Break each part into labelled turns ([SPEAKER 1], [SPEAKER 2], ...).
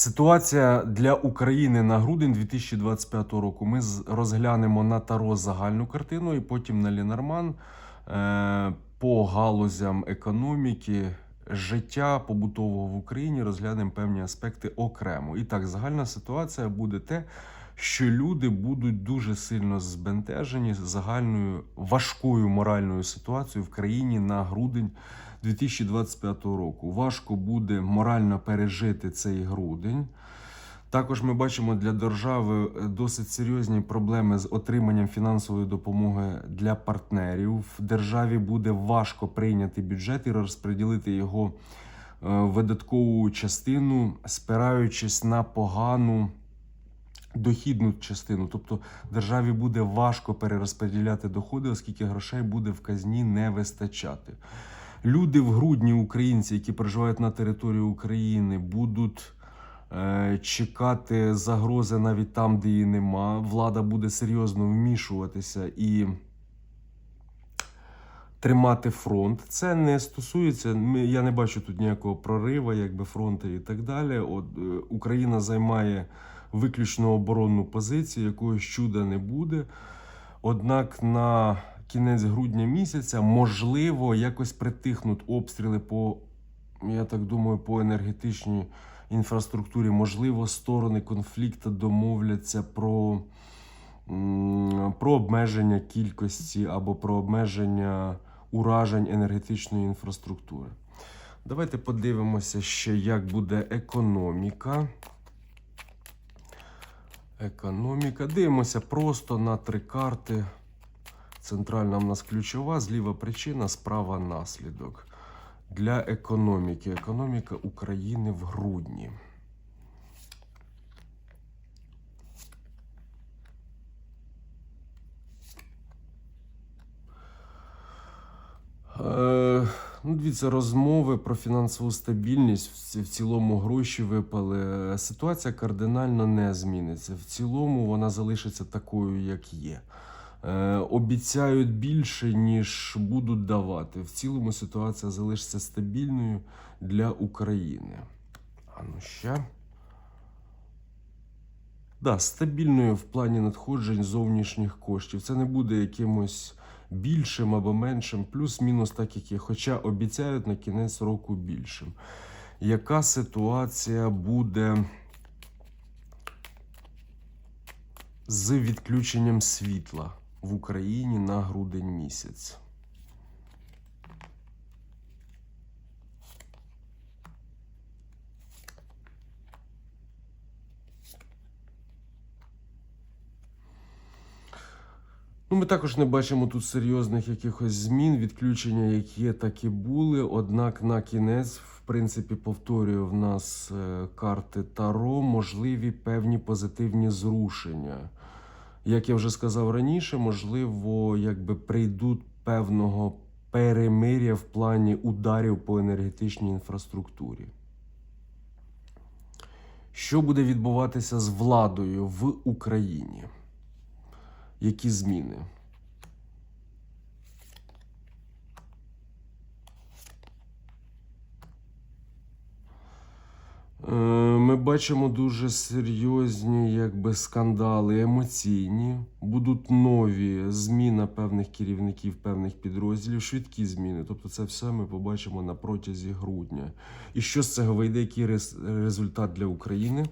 [SPEAKER 1] Ситуація для України на грудень 2025 року. Ми розглянемо на Таро загальну картину і потім на Лінарман е, по галузям економіки, життя побутового в Україні розглянемо певні аспекти окремо. І так, загальна ситуація буде те, що люди будуть дуже сильно збентежені загальною важкою моральною ситуацією в країні на грудень 2025 року. Важко буде морально пережити цей грудень. Також ми бачимо для держави е, досить серйозні проблеми з отриманням фінансової допомоги для партнерів. В державі буде важко прийняти бюджет і розподілити його е, видаткову частину, спираючись на погану дохідну частину. Тобто державі буде важко перерозподіляти доходи, оскільки грошей буде в казні не вистачати. Люди в грудні, українці, які проживають на території України, будуть е, чекати загрози навіть там, де її нема. Влада буде серйозно вмішуватися і тримати фронт. Це не стосується. Я не бачу тут ніякого прориву, якби фронту і так далі. От е, Україна займає виключно оборонну позицію, якогось чуда не буде. Однак на кінець грудня місяця можливо якось притихнуть обстріли по, я так думаю, по енергетичній інфраструктурі. Можливо, сторони конфлікту домовляться про, про обмеження кількості або про обмеження уражень енергетичної інфраструктури. Давайте подивимося ще, як буде економіка. Економіка. Дивимося просто на три карти. Центральна в нас ключова, зліва причина, справа наслідок. Для економіки. Економіка України в грудні. Е, ну, дивіться, розмови про фінансову стабільність. В цілому гроші випали. Ситуація кардинально не зміниться. В цілому вона залишиться такою, як є. Е, обіцяють більше, ніж будуть давати. В цілому ситуація залишиться стабільною для України. А ну ще. Да, стабільною в плані надходжень зовнішніх коштів. Це не буде якимось більшим або меншим, плюс-мінус так, як є. Хоча обіцяють на кінець року більшим. Яка ситуація буде з відключенням світла в Україні на грудень місяць? Ну, ми також не бачимо тут серйозних якихось змін. Відключення, як є, так і були. Однак на кінець, в принципі, повторюю, в нас е, карти Таро, можливі певні позитивні зрушення. Як я вже сказав раніше, можливо, якби прийдуть певного перемиря в плані ударів по енергетичній інфраструктурі. Що буде відбуватися з владою в Україні? Які зміни? Е, Ми бачимо дуже серйозні якби, скандали, емоційні. Будуть нові зміна певних керівників певних підрозділів, швидкі зміни. Тобто, це все ми побачимо на протязі грудня. І що з цього вийде? Який рез- результат для України?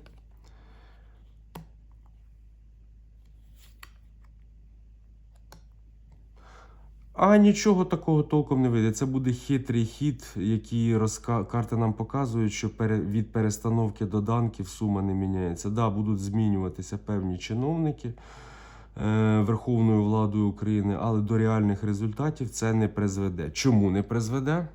[SPEAKER 1] А нічого такого толком не вийде. Це буде хитрий хід, який розка... карти нам показують, що пере... від перестановки доданків сума не міняється. Да, будуть змінюватися певні чиновники е... Верховною владою України, але до реальних результатів це не призведе. Чому не призведе?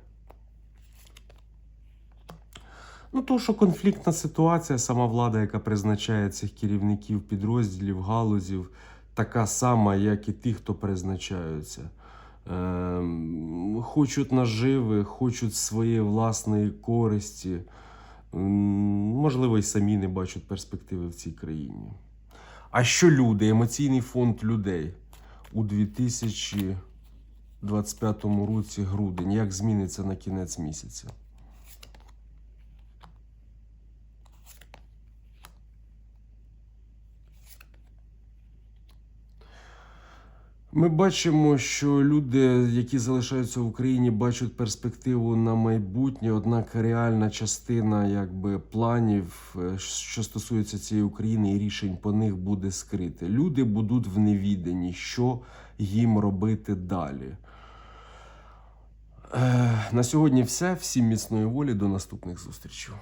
[SPEAKER 1] Ну, то, що конфліктна ситуація, сама влада, яка призначає цих керівників підрозділів, галузів, така сама, як і ті, хто призначаються. Ем, хочуть наживи, хочуть своєї власної користі. Можливо, і самі не бачать перспективи в цій країні. А що люди, емоційний фонд людей у 2025 році грудень, як зміниться на кінець місяця? Ми бачимо, що люди, які залишаються в Україні, бачать перспективу на майбутнє. Однак реальна частина якби планів, е, що стосується цієї України і рішень по них буде скрита. Люди будуть в невіданні, що їм робити далі. Е, На сьогодні все. Всім міцної волі. До наступних зустрічей.